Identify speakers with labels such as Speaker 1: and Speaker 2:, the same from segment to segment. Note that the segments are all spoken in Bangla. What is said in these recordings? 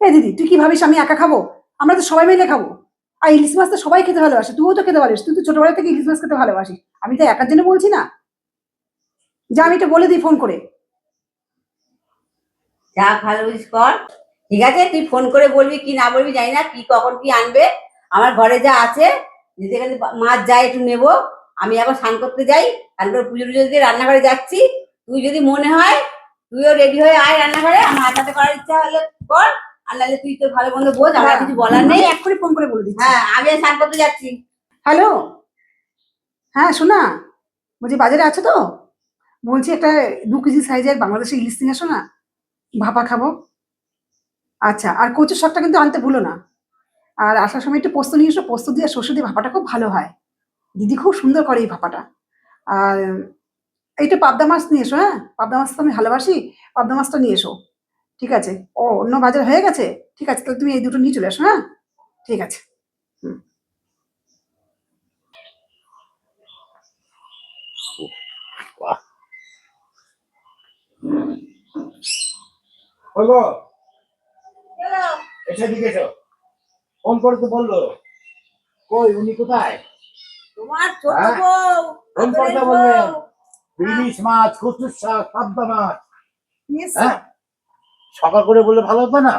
Speaker 1: এই দিদি, তুই কি ভাবিস আমি একা খাব? আমরা তো সবাই মিলে খাব। আর ইলিশ মাছ তো সবাই খেতে ভালোবাসে, তুইও তো খেতে পারিস, তুই তো ছোটবেলা থেকে ইলিশ মাছ খেতে ভালোবাসিস। আমি তো একার জন্য বলছি না। যা, আমি এটা বলে দিই ফোন করে।
Speaker 2: যা ভালো কর। ঠিক আছে, তুই ফোন করে বলবি কি না বলবি জানি না, কি, কখন কি আনবে। আমার ঘরে যা আছে, যদি এখানে মাছ যায় একটু নেব। আমি আবার স্নান করতে যাই করে পুজো টুজো দিয়ে রান্নাঘরে যাচ্ছি। তুই যদি মনে হয়, তুইও রেডি হয়ে আয় রান্নাঘরে, আমার হাতাতে করার ইচ্ছা হলে কর। আর নাহলে তুই তো ভালো মন্দ বোঝ আমার কিছু বলার নেই।
Speaker 1: এক্ষুনি ফোন করে বলে দিচ্ছি।
Speaker 2: হ্যাঁ আমি স্নান করতে যাচ্ছি।
Speaker 1: হ্যালো হ্যাঁ শোনা। বলছি বাজারে আছো তো? বলছি একটা দু কেজি সাইজের বাংলাদেশে ইলিশ নিয়ে আসো না। ভাপা খাব। আচ্ছা আর কচুর শাকটা কিন্তু আনতে ভুলো না। আর আসার সময় একটু পোস্ত নিয়ে এসো পোস্ত দিয়ে শস্য দিয়ে ভাপাটা খুব ভালো হয়। দিদি খুব সুন্দর করে এই ভাপাটা। আর এইটা পাবদা মাছ নিয়ে এসো হ্যাঁ? পাবদা মাছ তো আমি ভালোবাসি পাবদা মাছটা নিয়ে এসো। ঠিক আছে। ও অন্য বাজার হয়ে গেছে? ঠিক আছে তাহলে তুমি এই দুটো নিয়ে চলে এসো হ্যাঁ? ঠিক আছে।
Speaker 3: বলব এসে দিকে ফোন করে তো বলল। কই উনি কোথায়?
Speaker 2: তোমার ছোট
Speaker 3: হ্যাঁ?
Speaker 2: বউ
Speaker 3: ফোন করতে
Speaker 2: আদরের
Speaker 3: ইলিশ মাছ কচুর শাক পাবদা মাছ। সকাল করে বললে ভালো হতো না?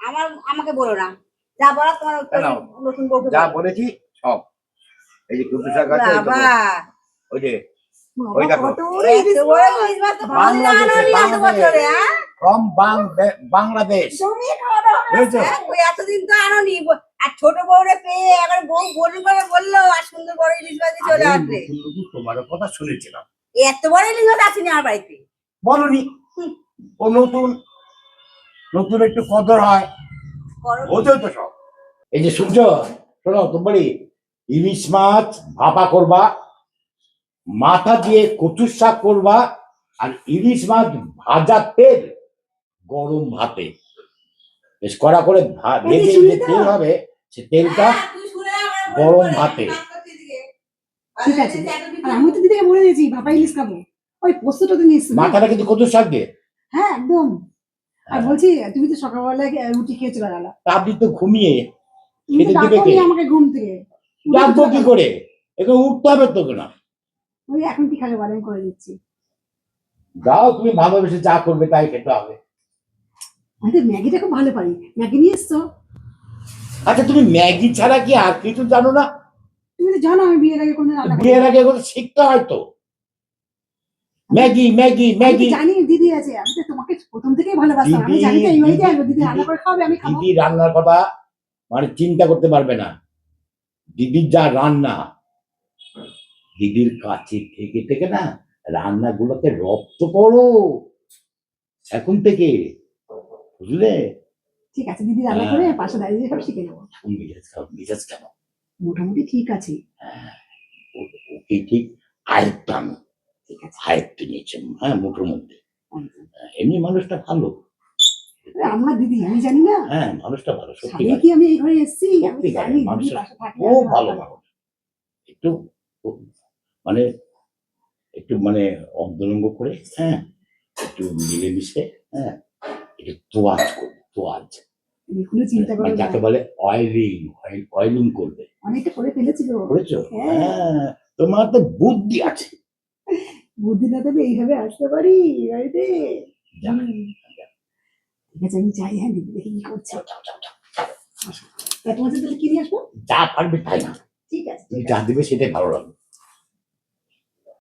Speaker 2: আমার আমাকে বলো না। যা বলার তোমার নতুন বউকে
Speaker 3: যা বলেছি সব। এই যে কচুর শাক আছে
Speaker 2: বাবা।
Speaker 3: ওই যে ওই দেখো। বাংলাদেশে,
Speaker 2: এত বছরে, হ্যাঁ?
Speaker 3: ফ্রম বাংলাদেশ।
Speaker 2: জমিয়ে খাওয়া দাওয়া
Speaker 3: বুঝেছ?
Speaker 2: হ্যাঁ, ওই এতদিন তো আনোনি। আর ছোট বউরে পেয়ে এবার বউ বলুন করে বলল আর সুন্দর বড় ইলিশ মাছ চলে আসবে।
Speaker 3: তোমার কথা শুনেছিলাম।
Speaker 2: এত বড় ইলিশ মাছ আসেনি আমার বাড়িতে।
Speaker 3: বলনি। ও নতুন নতুন একটু কদর হয়। বোঝোই তো সব। এই যে সূর্য শোনো তোমারই ইলিশ মাছ ভাপা করবা মাথা দিয়ে কচুর শাক করবা আর ইলিশ মাছ ভাজা তেল গরম ভাতে। বেশ কড়া করে ভেজে যে তেল হবে সে তেলটা
Speaker 2: হ্যাঁ,
Speaker 3: গরম ভাতে।
Speaker 1: ঠিক আছে। আর আমি তো দিদিকে বলে দিয়েছি ভাপা ইলিশ খাব। ওই পোস্তটা তো
Speaker 3: মাথাটা কিন্তু কচুর শাক দিয়ে।
Speaker 1: হ্যাঁ একদম। আর
Speaker 3: হ্যাঁ।
Speaker 1: বলছি তুমি তো সকালবেলা রুটি খেয়ে চলে গেলা
Speaker 3: তা আপনি তো ঘুমিয়ে খেতে দিবে কে?
Speaker 1: আমাকে ঘুম থেকে।
Speaker 3: ডাকবো কি করে? এখানে উঠতে হবে তো না।
Speaker 1: ওই এখন কি খাবে বলে করে দিচ্ছি।
Speaker 3: যাও তুমি ভালোবেসে যা করবে তাই খেতে হবে।
Speaker 1: আমি তো ম্যাগিটা খুব ভালো পারি। ম্যাগি নিয়ে এসছো?
Speaker 3: আচ্ছা তুমি ম্যাগি ছাড়া কি আর কিছু জানো না?
Speaker 1: তুমি তো জানো আমি বিয়ের আগে কোনো
Speaker 3: বিয়ের আগে শিখতে হয় তো। Maggi Maggi Maggi.
Speaker 1: জানি দিদি আছে আমি তো তোমাকে প্রথম থেকেই ভালোবাসতাম। আমি জানি তো এই বাড়িতে আসব দিদি রান্না করে খাবে আমি খাব।
Speaker 3: দিদি রান্নার কথা মানে চিন্তা করতে পারবে না। দিদির যা রান্না দিদির কাছে থেকে থেকে না রান্নাগুলোকে রপ্ত করো এখন থেকে বুঝলে?
Speaker 1: ঠিক আছে দিদি রান্না
Speaker 3: হ্যাঁ।
Speaker 1: করে পাশে দাঁড়িয়ে সব শিখে
Speaker 3: এখন মিজাজ খাও মিজাজ কেন?
Speaker 1: মোটামুটি ঠিক আছে।
Speaker 3: ওকে ঠিক আয়ত্ত আয়ত্ত নিয়েছে হ্যাঁ মুঠোর মধ্যে। এমনি মানুষটা ভালো।
Speaker 1: আমার দিদি আমি জানি না।
Speaker 3: হ্যাঁ মানুষটা ভালো সত্যি
Speaker 1: কি আমি এই ঘরে এসেছি? আমি জানি আমি
Speaker 3: ভালো মানুষ। একটু মানে একটু মানে অন্তরঙ্গ করে হ্যাঁ একটু মিলেমিশে হ্যাঁ একটু তোয়াজ করবে তোয়াজ।
Speaker 1: চিন্তা করো
Speaker 3: মানে যাকে বলে অয়েলিং অয়েলিং করবে।
Speaker 1: অনেকটা করে ফেলেছিল।
Speaker 3: বুঝেছ
Speaker 1: হ্যাঁ।
Speaker 3: হ্যাঁ তোমার তো বুদ্ধি আছে।
Speaker 1: বুদ্ধি না দেবে এইভাবে আসতে পারি বাড়িতে? ঠিক আছে আমি চাই হ্যাঁ দিদি দেখি কি করছে। তা তোমার তাহলে কি নিয়ে আসব?
Speaker 3: যা পারবে তাই না।
Speaker 1: ঠিক আছে
Speaker 3: যা দিবে সেটাই ভালো লাগবে।